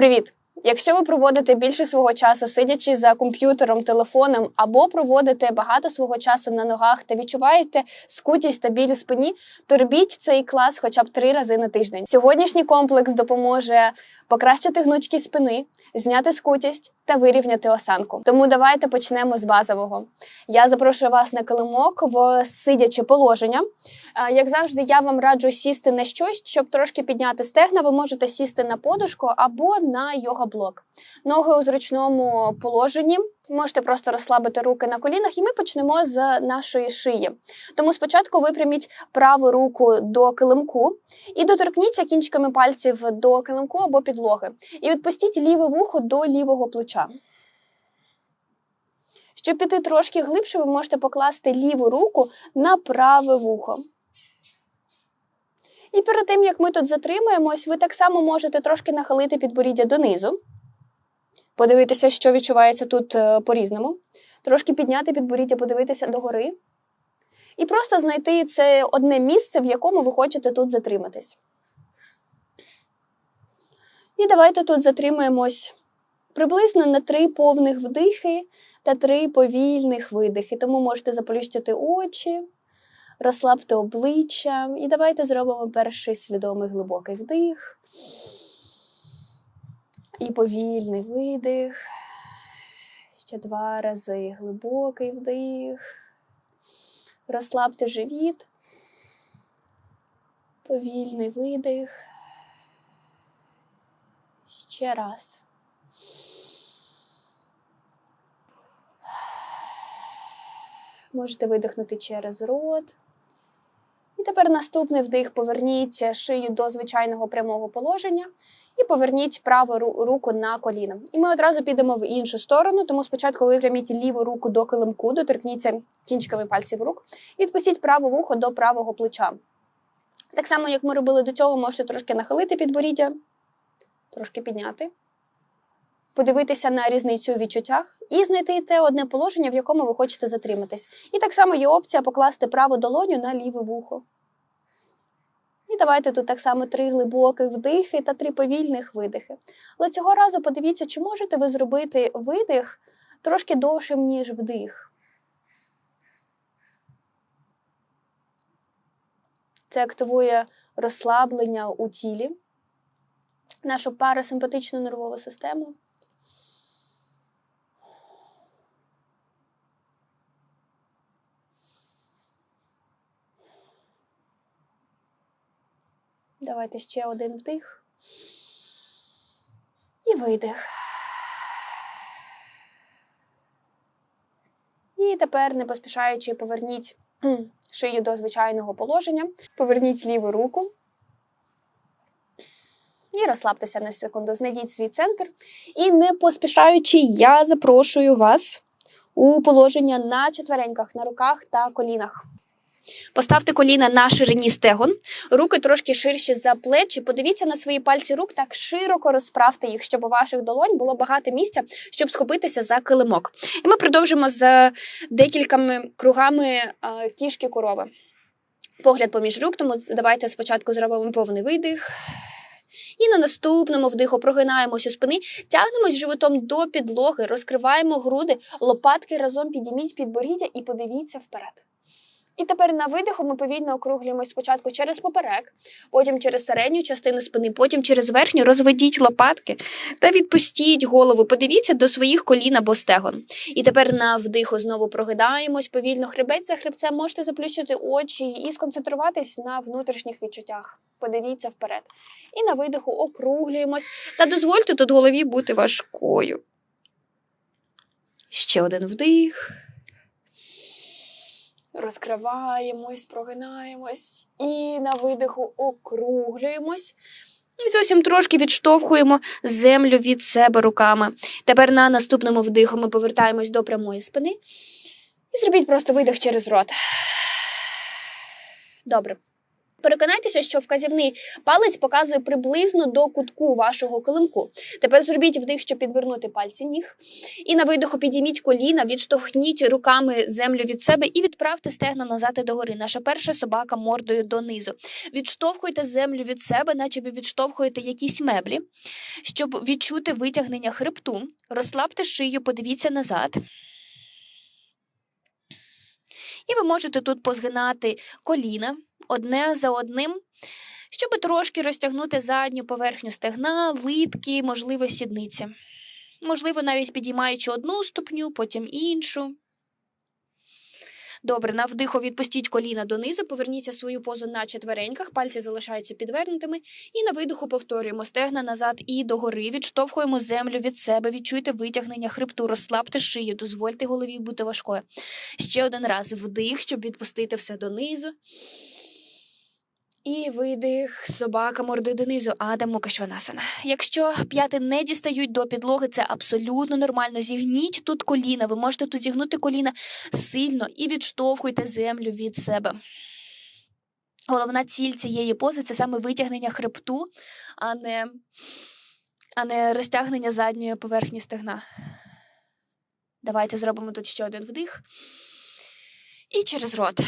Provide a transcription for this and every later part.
Привіт! Якщо ви проводите більше свого часу сидячи за комп'ютером, телефоном або проводите багато свого часу на ногах та відчуваєте скутість та біль у спині, то робіть цей клас хоча б три рази на тиждень. Сьогоднішній комплекс допоможе покращити гнучкість спини, зняти скутість та вирівняти осанку. Тому давайте почнемо з базового. Я запрошую вас на килимок в сидяче положення. Як завжди, я вам раджу сісти на щось, щоб трошки підняти стегна. Ви можете сісти на подушку або на йога-блок. Ноги у зручному положенні. Можете просто розслабити руки на колінах, і ми почнемо з нашої шиї. Тому спочатку випряміть праву руку до килимку і доторкніться кінчиками пальців до килимку або підлоги. І відпустіть ліве вухо до лівого плеча. Щоб піти трошки глибше, ви можете покласти ліву руку на праве вухо. І перед тим, як ми тут затримаємось, ви так само можете трошки нахилити підборіддя донизу, подивитися, що відчувається тут е, по-різному. Трошки підняти підборіддя, подивитися догори. І просто знайти це одне місце, в якому ви хочете тут затриматись. І давайте тут затримаємось приблизно на три повних вдихи та три повільних видихи. Тому можете заплющити очі, розслабте обличчя. І давайте зробимо перший свідомий глибокий вдих. І повільний видих. Ще два рази глибокий вдих. Розслабте живіт. Повільний видих. Ще раз. Можете видихнути через рот. І тепер наступний вдих. Поверніть шию до звичайного прямого положення і поверніть праву руку на коліна. І ми одразу підемо в іншу сторону, тому спочатку випряміть ліву руку до килимку, доторкніться кінчиками пальців рук і відпустіть праве вухо до правого плеча. Так само, як ми робили до цього, можете трошки нахилити підборіддя, трошки підняти, подивитися на різницю у відчуттях і знайти те одне положення, в якому ви хочете затриматись. І так само є опція покласти праву долоню на ліве вухо. І давайте тут так само три глибоких вдихи та три повільних видихи. Але цього разу подивіться, чи можете ви зробити видих трошки довшим, ніж вдих. Це активує розслаблення у тілі, нашу парасимпатичну нервову систему. Давайте ще один вдих. І видих. І тепер, не поспішаючи, поверніть шию до звичайного положення. Поверніть ліву руку. І розслабтеся на секунду. Знайдіть свій центр. І не поспішаючи, я запрошую вас у положення на четвереньках, на руках та колінах. Поставте коліна на ширині стегон, руки трошки ширші за плечі. Подивіться на свої пальці рук, так широко розправте їх, щоб у ваших долонь було багато місця, щоб схопитися за килимок. І ми продовжимо з декількома кругами е, кішки корови. Погляд поміж рук, тому давайте спочатку зробимо повний видих. І на наступному вдиху прогинаємось у спини, тягнемось животом до підлоги, розкриваємо груди, лопатки разом підійміть підборіддя і подивіться вперед. І тепер на видиху ми повільно округлюємось спочатку через поперек, потім через середню частину спини, потім через верхню розведіть лопатки та відпустіть голову. Подивіться до своїх колін або стегон. І тепер на вдиху знову прогидаємось повільно хребець за хребцем. Можете заплющити очі і сконцентруватись на внутрішніх відчуттях. Подивіться вперед. І на видиху округлюємось та дозвольте тут голові бути важкою. Ще один вдих. Розкриваємось, прогинаємось і на видиху округлюємось. І зовсім трошки відштовхуємо землю від себе руками. Тепер на наступному вдиху ми повертаємось до прямої спини. І зробіть просто видих через рот. Добре. Переконайтеся, що вказівний палець показує приблизно до кутку вашого килимку. Тепер зробіть вдих, щоб підвернути пальці ніг. І на видиху підійміть коліна, відштовхніть руками землю від себе і відправте стегна назад і догори. Наша перша собака мордою донизу. Відштовхуйте землю від себе, наче ви відштовхуєте якісь меблі, щоб відчути витягнення хребту. Розслабте шию, подивіться назад. І ви можете тут позгинати коліна одне за одним, щоб трошки розтягнути задню поверхню стегна, литки, можливо, сідниці. Можливо, навіть підіймаючи одну ступню, потім іншу. Добре, на вдиху відпустіть коліна донизу, поверніться свою позу на четвереньках, пальці залишаються підвернутими. І на видиху повторюємо стегна назад і догори, відштовхуємо землю від себе, відчуйте витягнення хребту, розслабте шию, дозвольте голові бути важкою. Ще один раз вдих, щоб відпустити все донизу. І видих, собака мордою донизу, Адам Мукашванасана. Якщо п'яти не дістають до підлоги, це абсолютно нормально. Зігніть тут коліна. Ви можете тут зігнути коліна сильно і відштовхуйте землю від себе. Головна ціль цієї пози це саме витягнення хребту, а не, а не розтягнення задньої поверхні стегна. Давайте зробимо тут ще один вдих. І через рот.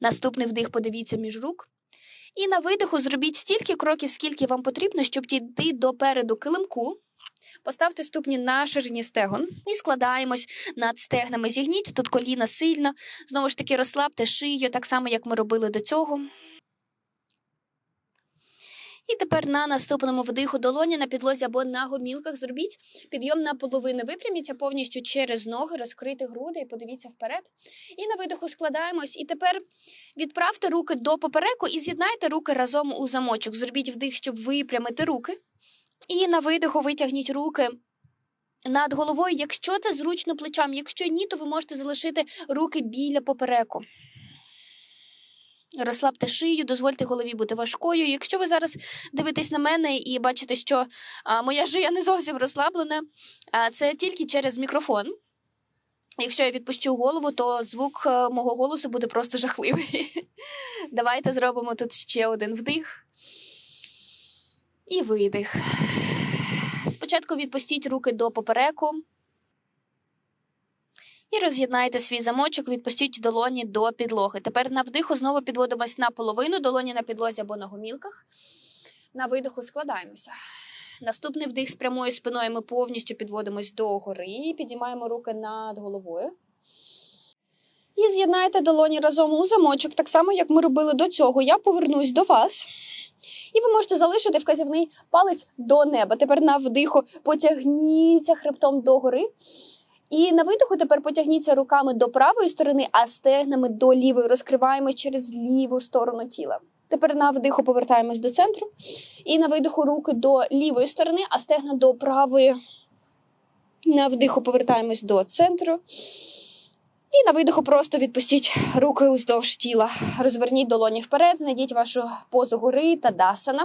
Наступний вдих подивіться між рук. І на видиху зробіть стільки кроків, скільки вам потрібно, щоб дійти до переду килимку. Поставте ступні на ширині стегон і складаємось над стегнами. Зігніть тут коліна сильно. Знову ж таки, розслабте шию, так само, як ми робили до цього. І тепер на наступному вдиху долоні на підлозі або на гомілках зробіть підйом на половину. Випряміться повністю через ноги, розкрити груди і подивіться вперед. І на видиху складаємось. І тепер відправте руки до попереку і з'єднайте руки разом у замочок. Зробіть вдих, щоб випрямити руки. І на видиху витягніть руки. Над головою, якщо це зручно плечам, якщо ні, то ви можете залишити руки біля попереку. Розслабте шию, дозвольте голові бути важкою. Якщо ви зараз дивитесь на мене і бачите, що а, моя шия не зовсім розслаблена, а це тільки через мікрофон. Якщо я відпущу голову, то звук е, мого голосу буде просто жахливий. Давайте зробимо тут ще один вдих і видих. Спочатку відпустіть руки до попереку. І роз'єднайте свій замочок, відпустіть долоні до підлоги. Тепер на вдиху знову підводимось на половину, долоні на підлозі або на гомілках. На видиху складаємося. Наступний вдих з прямою спиною ми повністю підводимось до гори, підіймаємо руки над головою. І з'єднайте долоні разом у замочок, так само, як ми робили до цього. Я повернусь до вас. І ви можете залишити вказівний палець до неба. Тепер на вдиху потягніться хребтом догори. І на видиху тепер потягніться руками до правої сторони, а стегнами до лівої. Розкриваємо через ліву сторону тіла. Тепер на вдиху повертаємось до центру. І на видиху руки до лівої сторони, а стегна до правої. На вдиху повертаємось до центру. І на видиху просто відпустіть руки уздовж тіла. Розверніть долоні вперед, знайдіть вашу позу гори та дасана.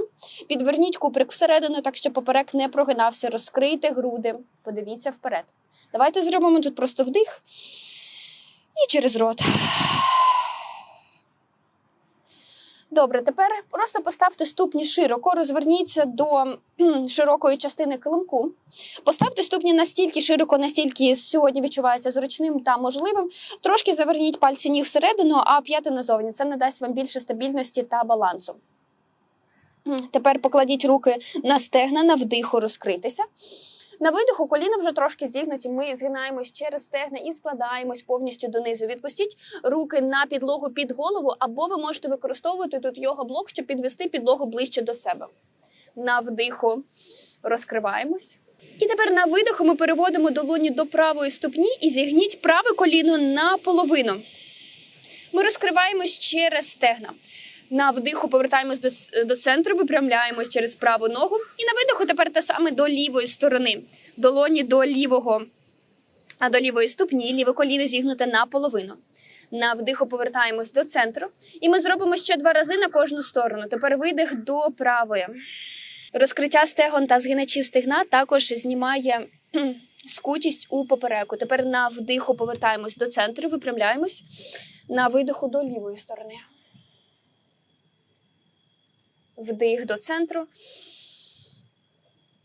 Підверніть куприк всередину, так щоб поперек не прогинався. Розкрийте груди. Подивіться вперед. Давайте зробимо тут просто вдих і через рот. Добре, тепер просто поставте ступні широко, розверніться до широкої частини килимку. Поставте ступні настільки широко, настільки сьогодні відчувається зручним та можливим. Трошки заверніть пальці ніг всередину, а п'яти назовні. Це надасть вам більше стабільності та балансу. Тепер покладіть руки на стегна, на вдиху розкритися. На видиху коліна вже трошки зігнуті. Ми згинаємось через стегна і складаємось повністю донизу. Відпустіть руки на підлогу під голову, або ви можете використовувати тут йога-блок, щоб підвести підлогу ближче до себе. На вдиху розкриваємось. І тепер на видиху ми переводимо долоні до правої ступні і зігніть праве коліно наполовину. Ми розкриваємось через стегна. На вдиху повертаємось до, до центру, випрямляємось через праву ногу. І на видиху тепер те саме до лівої сторони. Долоні до лівого, а до лівої ступні, ліве коліно зігнуте наполовину. На вдиху повертаємось до центру. І ми зробимо ще два рази на кожну сторону. Тепер видих до правої. Розкриття стегон та згиначів стегна також знімає скутість у попереку. Тепер на вдиху повертаємось до центру, випрямляємось. На видиху до лівої сторони. Вдих до центру.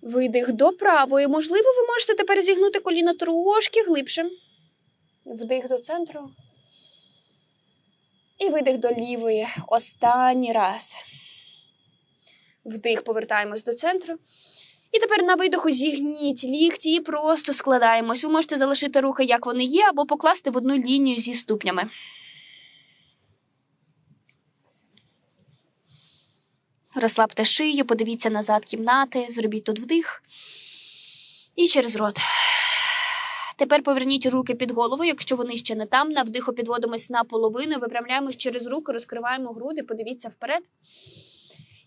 Видих до правої. Можливо, ви можете тепер зігнути коліно трошки глибше. Вдих до центру. І видих до лівої. Останній раз. Вдих, повертаємось до центру. І тепер на видоху зігніть лікті і просто складаємось. Ви можете залишити руки, як вони є, або покласти в одну лінію зі ступнями. Розслабте шию, подивіться назад кімнати, зробіть тут вдих. І через рот. Тепер поверніть руки під голову, якщо вони ще не там. На вдиху підводимось на половину, випрямляємось через руки, розкриваємо груди, подивіться вперед.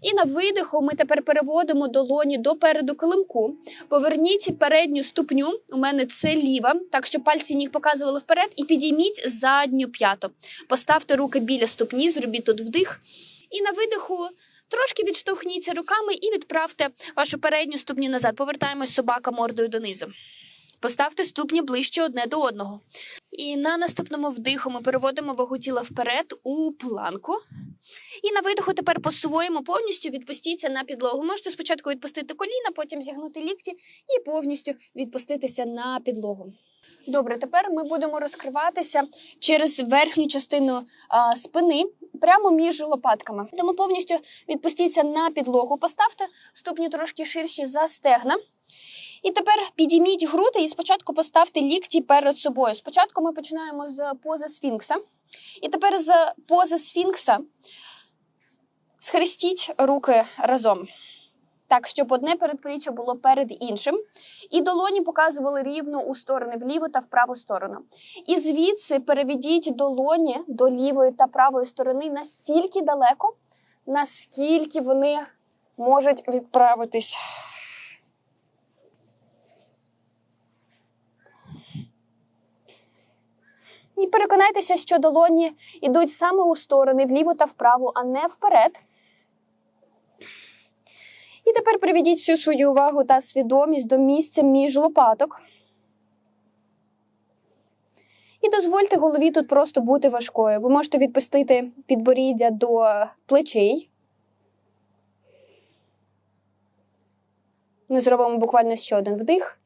І на видиху ми тепер переводимо долоні до переду килимку. Поверніть передню ступню. У мене це ліва, так що пальці ніг показували вперед, і підійміть задню п'яту. Поставте руки біля ступні, зробіть тут вдих. І на видиху трошки відштовхніться руками і відправте вашу передню ступню назад. Повертаємось собака мордою донизу. Поставте ступні ближче одне до одного. І на наступному вдиху ми переводимо вагу тіла вперед у планку. І на видиху тепер по-своєму повністю відпустіться на підлогу. Можете спочатку відпустити коліна, потім зігнути лікті і повністю відпуститися на підлогу. Добре, тепер ми будемо розкриватися через верхню частину а, спини, прямо між лопатками. Тому повністю відпустіться на підлогу, поставте ступні трошки ширші за стегна. І тепер підійміть груди і спочатку поставте лікті перед собою. Спочатку ми починаємо з пози сфінкса. І тепер з пози сфінкса схрестіть руки разом. Так, щоб одне передпліччя було перед іншим. І долоні показували рівно у сторони вліву та в праву сторону. І звідси переведіть долоні до лівої та правої сторони настільки далеко, наскільки вони можуть відправитись. І переконайтеся, що долоні йдуть саме у сторони вліво та вправо, а не вперед. Тепер приведіть всю свою увагу та свідомість до місця між лопаток. І дозвольте голові тут просто бути важкою. Ви можете відпустити підборіддя до плечей. Ми зробимо буквально ще один вдих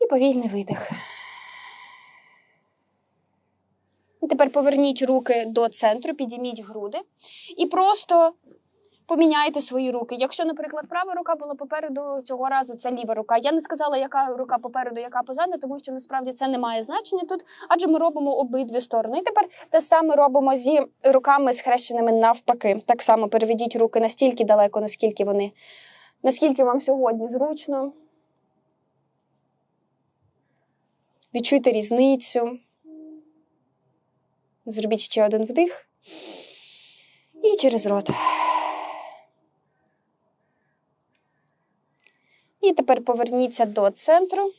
і повільний видих. Тепер поверніть руки до центру, підійміть груди і просто поміняйте свої руки. Якщо, наприклад, права рука була попереду, цього разу це ліва рука. Я не сказала, яка рука попереду, яка позаду, тому що насправді це не має значення тут, адже ми робимо обидві сторони. І тепер те саме робимо зі руками схрещеними навпаки. Так само переведіть руки настільки далеко, наскільки вони, наскільки вам сьогодні зручно. Відчуйте різницю. Зробіть ще один вдих. І через рот. І тепер поверніться до центру.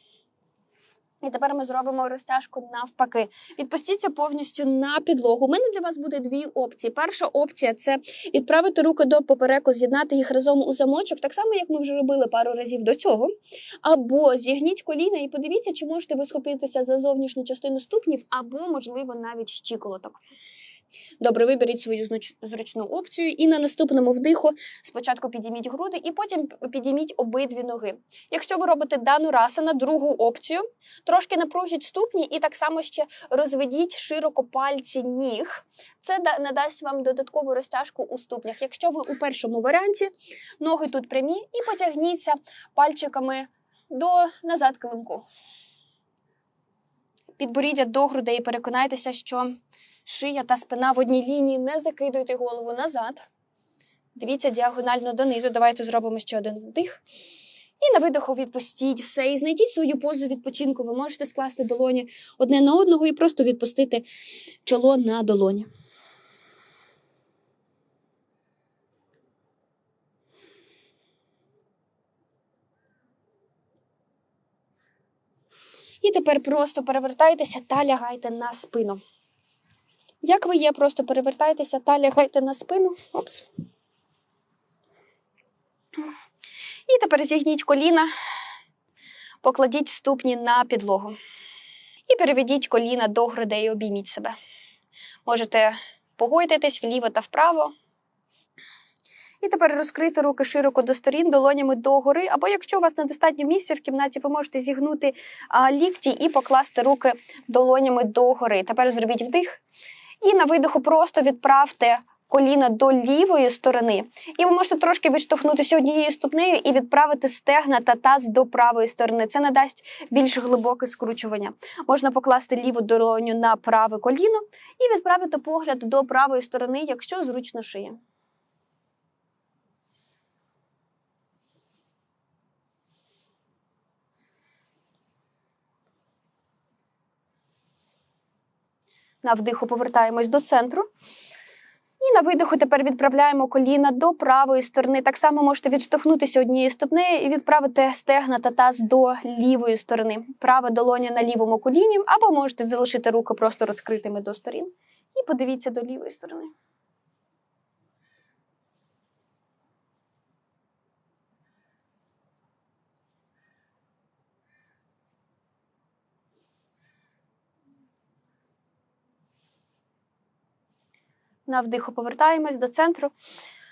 І тепер ми зробимо розтяжку навпаки. Відпустіться повністю на підлогу. У мене для вас буде дві опції. Перша опція це відправити руки до попереку, з'єднати їх разом у замочок, так само, як ми вже робили пару разів до цього. Або зігніть коліна і подивіться, чи можете ви схопитися за зовнішню частину ступнів, або, можливо, навіть щиколоток. Добре, виберіть свою зручну опцію, і на наступному вдиху спочатку підійміть груди, і потім підійміть обидві ноги. Якщо ви робите дану раса на другу опцію, трошки напружіть ступні і так само ще розведіть широко пальці ніг. Це надасть вам додаткову розтяжку у ступнях. Якщо ви у першому варіанті, ноги тут прямі, і потягніться пальчиками до назад килимку. Підборіддя до грудей, переконайтеся, що шия та спина в одній лінії, не закидуйте голову назад. Дивіться діагонально донизу. Давайте зробимо ще один вдих. І на видоху відпустіть все. І знайдіть свою позу відпочинку. Ви можете скласти долоні одне на одного і просто відпустити чоло на долоні. І тепер просто перевертайтеся та лягайте на спину. Як ви є, просто перевертайтеся та лягайте на спину. Опс. І тепер зігніть коліна, покладіть ступні на підлогу. І переведіть коліна до грудей, обійміть себе. Можете погойдитись вліво та вправо. І тепер розкрити руки широко до сторін, долонями догори. Або якщо у вас недостатньо місця в кімнаті, ви можете зігнути лікті і покласти руки долонями догори. Тепер зробіть вдих. І на видиху просто відправте коліна до лівої сторони. І ви можете трошки відштовхнутися однією ступнею і відправити стегна та таз до правої сторони. Це надасть більш глибоке скручування. Можна покласти ліву долоню на праве коліно і відправити погляд до правої сторони, якщо зручно шиє. На вдиху повертаємось до центру. І на видиху тепер відправляємо коліна до правої сторони. Так само можете відштовхнутися однією ступнею і відправити стегна та таз до лівої сторони. Права долоня на лівому коліні, або можете залишити руки просто розкритими до сторін. І подивіться до лівої сторони. На вдиху повертаємось до центру.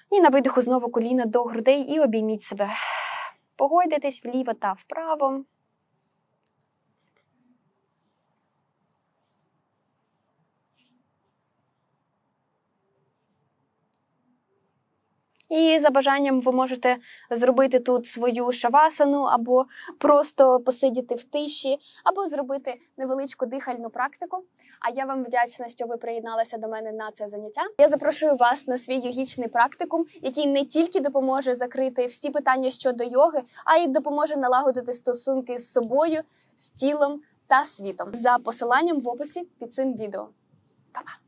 І на видиху знову коліна до грудей і обійміть себе. Погойдитесь вліво та вправо. І за бажанням ви можете зробити тут свою шавасану, або просто посидіти в тиші, або зробити невеличку дихальну практику. А я вам вдячна, що ви приєдналися до мене на це заняття. Я запрошую вас на свій йогічний практикум, який не тільки допоможе закрити всі питання щодо йоги, а й допоможе налагодити стосунки з собою, з тілом та світом. За посиланням в описі під цим відео. Па-па!